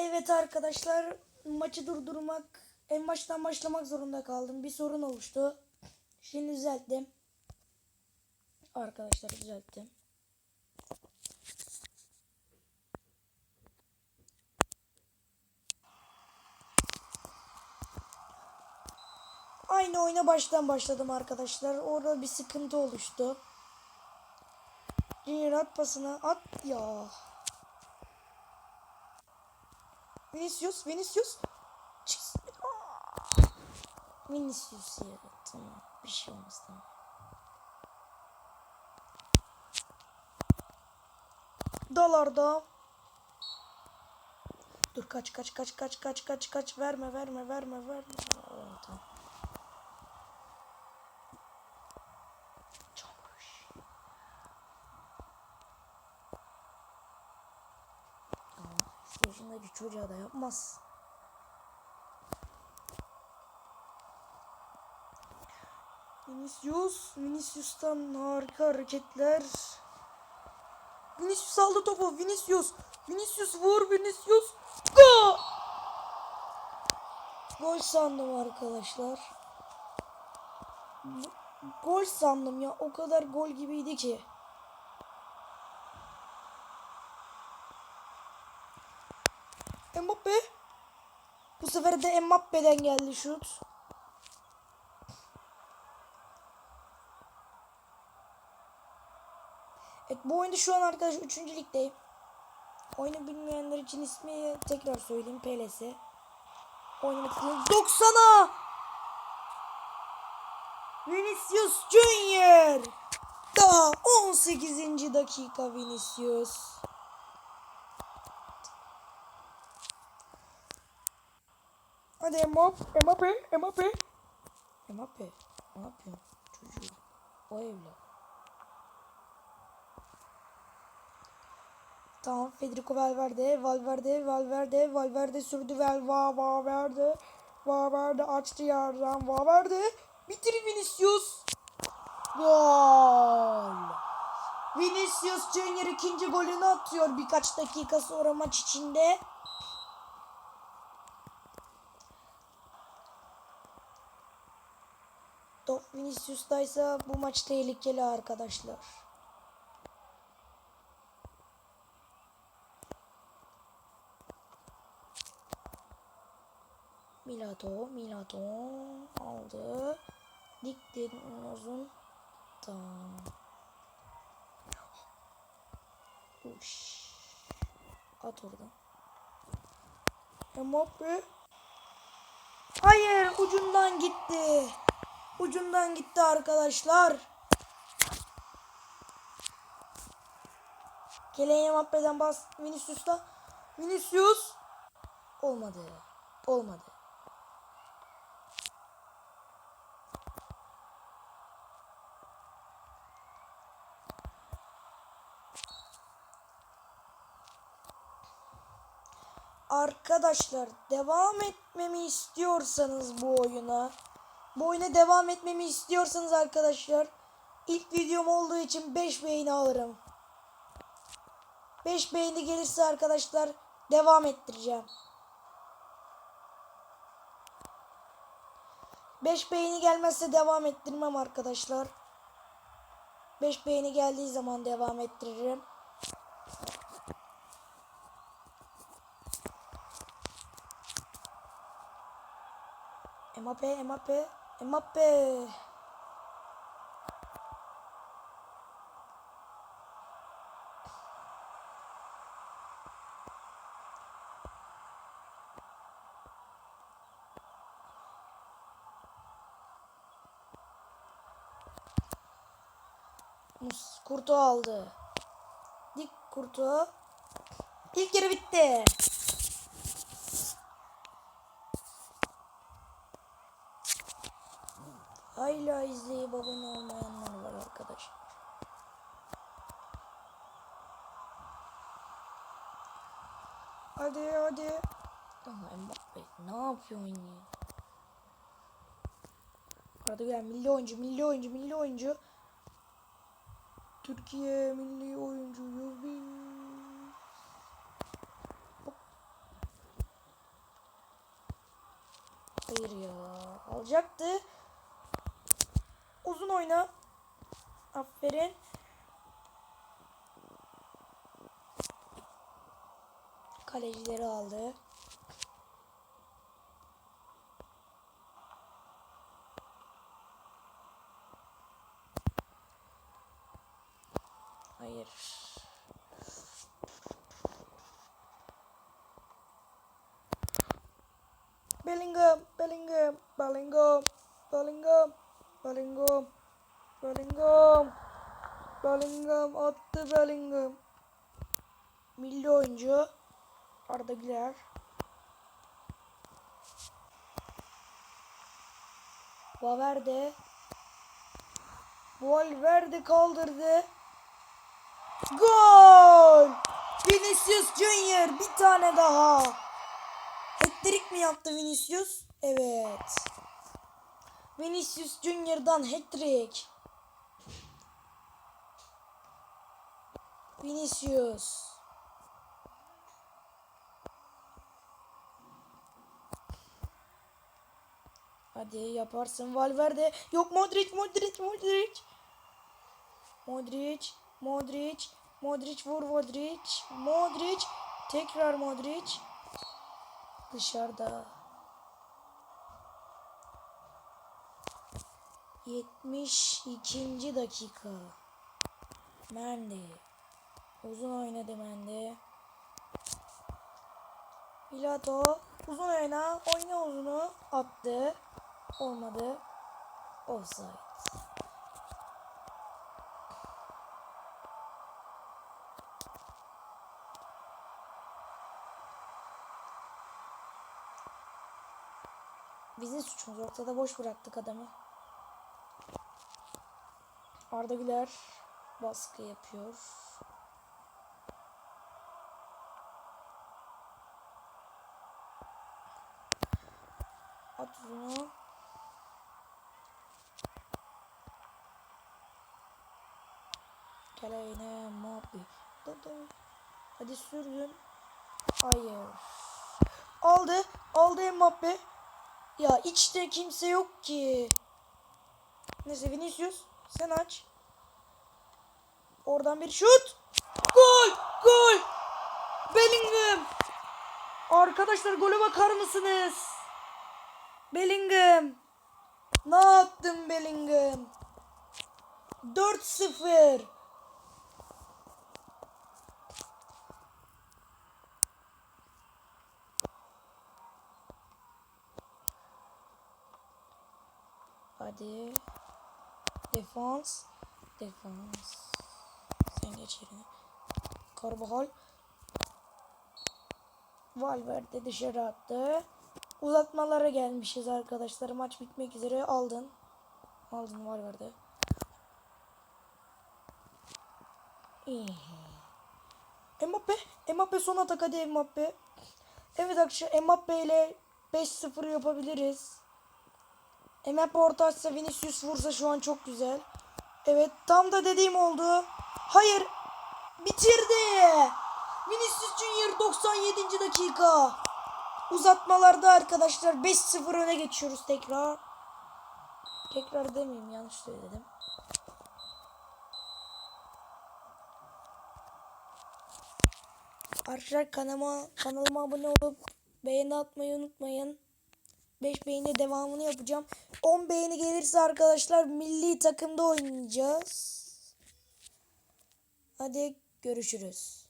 Evet arkadaşlar maçı durdurmak en baştan başlamak zorunda kaldım. Bir sorun oluştu. Şimdi düzelttim. Arkadaşlar düzelttim. Aynı oyuna baştan başladım arkadaşlar. Orada bir sıkıntı oluştu. Junior at pasını at ya. Vinicius, Vinicius. Vinicius ya. Tamam. Bir şey olmaz tamam. Dalarda. Dur kaç kaç kaç kaç kaç kaç kaç verme verme verme verme. Aa, tamam. Çamış. Ama şu yaşındaki çocuğa da yapmaz. Vinicius, Vinicius'tan harika hareketler. Vinicius aldı topu. Vinicius, Vinicius vur Vinicius. Gol! Gol sandım arkadaşlar. Gol sandım ya. O kadar gol gibiydi ki. Mbappe. Bu sefer de Mbappe'den geldi şut. Evet bu oyunda şu an arkadaş 3. ligdeyim. Oyunu bilmeyenler için ismi tekrar söyleyeyim PLS. Oynamak istedim. 90'a! Vinicius Junior! Daha 18. dakika Vinicius. Hadi Mbappe, Mbappe, Mbappe. Mbappe, ne yapıyorsun çocuğum? O evlat. Tamam Federico Valverde, Valverde, Valverde, Valverde sürdü Val, va, Valverde, Valverde açtı yerden, Valverde, bitir Vinicius. Gol. Vinicius Junior ikinci golünü atıyor birkaç dakika sonra maç içinde. Top Vinicius'taysa bu maç tehlikeli arkadaşlar. Milato, Milato aldı. Dikti uzun. Tamam. Uş. At oradan. Mbappe. Hayır ucundan gitti. Ucundan gitti arkadaşlar. Kylian Mbappe'den bas Vinicius'ta. Vinicius olmadı. Olmadı. Arkadaşlar devam etmemi istiyorsanız bu oyuna bu oyuna devam etmemi istiyorsanız arkadaşlar ilk videom olduğu için 5 beğeni alırım. 5 beğeni gelirse arkadaşlar devam ettireceğim. 5 beğeni gelmezse devam ettirmem arkadaşlar. 5 beğeni geldiği zaman devam ettiririm. Mbappe, Mbappe, Mbappe. Kurtu aldı. Dik kurtu. İlk yarı bitti. Hala izleyip abone olmayanlar var arkadaşlar. Hadi hadi. Ama Mbappe ne yapıyorsun ya? Arada gelen milli oyuncu, milli oyuncu, milli oyuncu. Türkiye milli oyuncuyuz biz. Hayır ya. Alacaktı. Uzun oyna. Aferin. Kalecileri aldı. Hayır. Bellingham, Bellingham, Bellingham, Bellingham, Bellingham, Bellingham, Bellingham attı Bellingham. Milli oyuncu Arda Güler. Valverde. Valverde kaldırdı. Gol! Vinicius Junior bir tane daha. Hat-trick mi yaptı Vinicius? Evet. Vinicius Junior'dan hat-trick. Vinicius. Hadi yaparsın Valverde. Yok Modric, Modric, Modric. Modric, Modric, Modric vur Modric, Modric, tekrar Modric. Dışarıda. 72. dakika. Mendy. Uzun oynadı Mendy. Pilato. Uzun oyna. Oyna uzunu. Attı. Olmadı. Offside. Bizim suçumuz. Ortada boş bıraktık adamı. Arda Güler baskı yapıyor. At bunu. Yine Mbappe. Hadi sürdün. Hayır. Aldı. Aldı Mbappe. Ya içte kimse yok ki. Neyse Vinicius sen aç. Oradan bir şut. Gol! Gol! Bellingham! Arkadaşlar gole bakar mısınız? Bellingham. Ne yaptın Bellingham? 4-0. Hadi. Defans. Defans. Sen geç yerine. Carvajal. Valverde dışarı attı. Uzatmalara gelmişiz arkadaşlar. Maç bitmek üzere. Aldın. Aldın Valverde. İyi. Mbappe. Mbappe son atak hadi Mbappe. Evet arkadaşlar Mbappe ile 5-0 yapabiliriz. Mbappe orta açsa Vinicius vursa şu an çok güzel. Evet tam da dediğim oldu. Hayır. Bitirdi. Vinicius Junior 97. dakika. Uzatmalarda arkadaşlar 5-0 öne geçiyoruz tekrar. Tekrar demeyeyim yanlış söyledim. Arkadaşlar kanalıma, kanalıma abone olup beğeni atmayı unutmayın. 5 beğeni devamını yapacağım. 10 beğeni gelirse arkadaşlar milli takımda oynayacağız. Hadi görüşürüz.